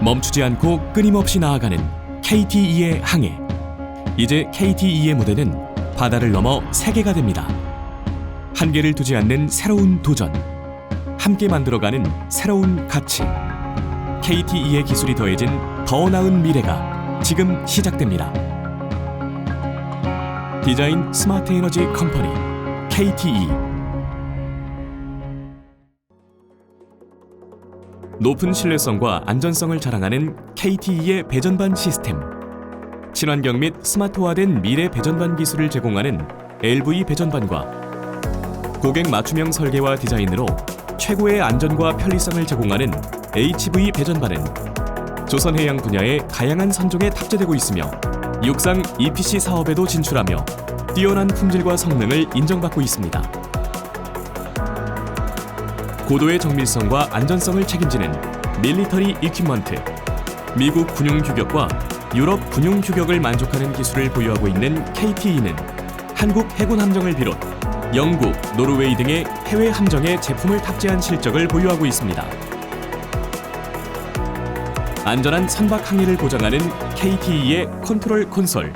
멈추지 않고 끊임없이 나아가는 KTE의 항해. 이제 KTE의 무대는 바다를 넘어 세계가 됩니다. 한계를 두지 않는 새로운 도전. 함께 만들어가는 새로운 가치. KTE의 기술이 더해진 더 나은 미래가 지금 시작됩니다. 디자인 스마트 에너지 컴퍼니 KTE 높은 신뢰성과 안전성을 자랑하는 KTE의 배전반 시스템 친환경 및 스마트화된 미래 배전반 기술을 제공하는 LV 배전반과 고객 맞춤형 설계와 디자인으로 최고의 안전과 편리성을 제공하는 HV 배전반은 조선해양 분야의 다양한 선종에 탑재되고 있으며 육상 EPC 사업에도 진출하며 뛰어난 품질과 성능을 인정받고 있습니다. 고도의 정밀성과 안전성을 책임지는 밀리터리 이퀴먼트, 미국 군용 규격과 유럽 군용 규격을 만족하는 기술을 보유하고 있는 KTE는 한국 해군 함정을 비롯 영국, 노르웨이 등의 해외 함정에 제품을 탑재한 실적을 보유하고 있습니다. 안전한 선박 항해를 보장하는 KTE의 컨트롤 콘솔,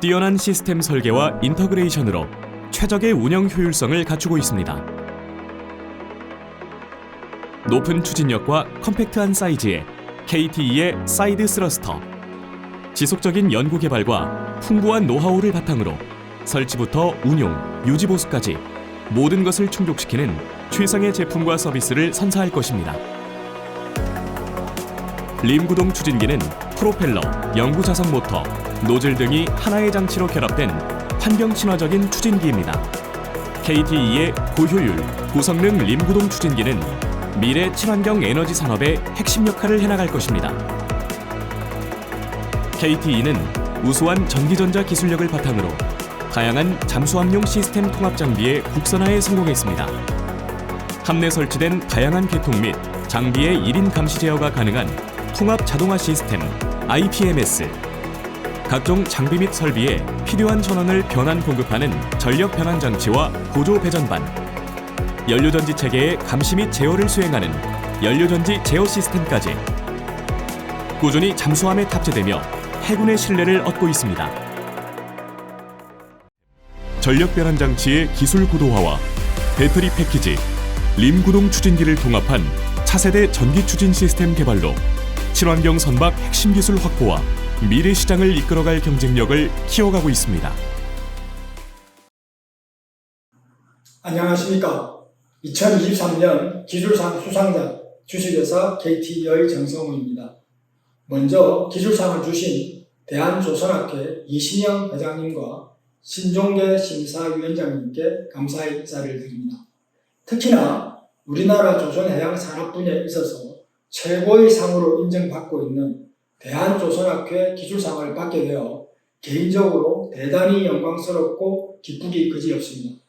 뛰어난 시스템 설계와 인터그레이션으로 최적의 운영 효율성을 갖추고 있습니다. 높은 추진력과 컴팩트한 사이즈의 KTE의 사이드 스러스터, 지속적인 연구 개발과 풍부한 노하우를 바탕으로 설치부터 운용, 유지 보수까지 모든 것을 충족시키는 최상의 제품과 서비스를 선사할 것입니다. 림 구동 추진기는 프로펠러, 영구 자석 모터, 노즐 등이 하나의 장치로 결합된 환경 친화적인 추진기입니다. KTE의 고효율, 고성능 림 구동 추진기는 미래 친환경 에너지 산업의 핵심 역할을 해나갈 것입니다. KTE는 우수한 전기전자 기술력을 바탕으로 다양한 잠수함용 시스템 통합 장비의 국산화에 성공했습니다. 함내 설치된 다양한 계통 및 장비의 1인 감시 제어가 가능한 통합 자동화 시스템 IPMS, 각종 장비 및 설비에 필요한 전원을 변환 공급하는 전력 변환 장치와 보조 배전반, 연료전지 체계의 감시 및 제어를 수행하는 연료전지 제어 시스템까지 꾸준히 잠수함에 탑재되며 해군의 신뢰를 얻고 있습니다. 전력 변환 장치의 기술 고도화와 배터리 패키지, 림 구동 추진기를 통합한 차세대 전기 추진 시스템 개발로 친환경 선박 핵심 기술 확보와 미래 시장을 이끌어갈 경쟁력을 키워가고 있습니다. 안녕하십니까. 2023년 기술상 수상자 주식회사 KT의 정성우입니다. 먼저 기술상을 주신 대한조선학회 이신영 회장님과 신종계 심사위원장님께 감사의 인사를 드립니다. 특히나 우리나라 조선해양 산업 분야에 있어서 최고의 상으로 인정받고 있는 대한조선학회 기술상을 받게 되어 개인적으로 대단히 영광스럽고 기쁘기 그지없습니다.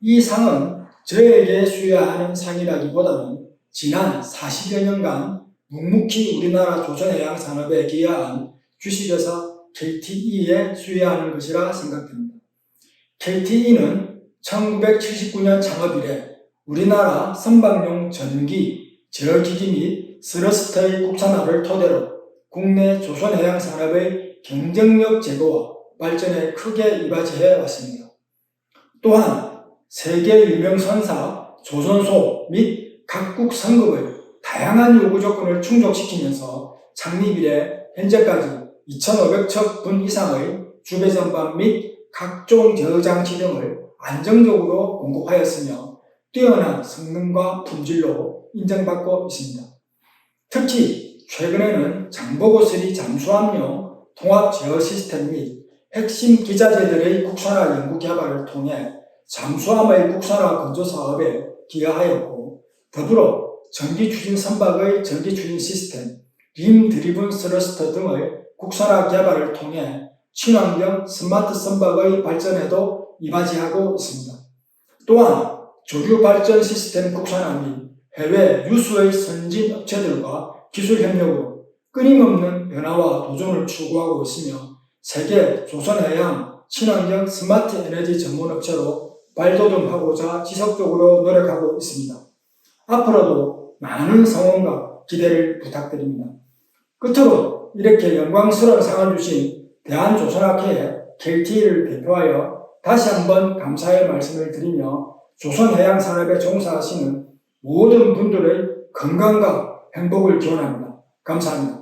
이 상은 저에게 수여하는 상이라기보다는 지난 40여 년간 묵묵히 우리나라 조선해양 산업에 기여한 주식회사 KTE에 수여하는 것이라 생각됩니다. KTE는 1979년 창업 이래 우리나라 선박용 전기, 제어기기 및 스러스터의 국산화를 토대로 국내 조선해양 산업의 경쟁력 제고와 발전에 크게 이바지해 왔습니다. 또한 세계 유명 선사 조선소 및 각국 상급의 다양한 요구 조건을 충족시키면서 창립 이래 현재까지 2,500척 분 이상의 주배전반 및 각종 저장치 등을 안정적으로 공급하였으며 뛰어난 성능과 품질로 인정받고 있습니다. 특히 최근에는 장보고3 잠수함용 통합 제어 시스템 및 핵심 기자재들의 국산화 연구 개발을 통해 잠수함의 국산화 건조 사업에 기여하였고 더불어 전기 추진 선박의 전기 추진 시스템, 림 드리븐 스러스터 등의 국산화 개발을 통해 친환경 스마트 선박의 발전에도 이바지하고 있습니다. 또한 조류 발전 시스템 국산화 및 해외 유수의 선진 업체들과 기술 협력으로 끊임없는 변화와 도전을 추구하고 있으며 세계 조선해양 친환경 스마트 에너지 전문 업체로 발돋움하고자 지속적으로 노력하고 있습니다. 앞으로도 많은 성원과 기대를 부탁드립니다. 끝으로 이렇게 영광스러운 상을 주신 대한조선학회 KT를 대표하여 다시 한번 감사의 말씀을 드리며 조선해양산업에 종사하시는 모든 분들의 건강과 행복을 기원합니다. 감사합니다.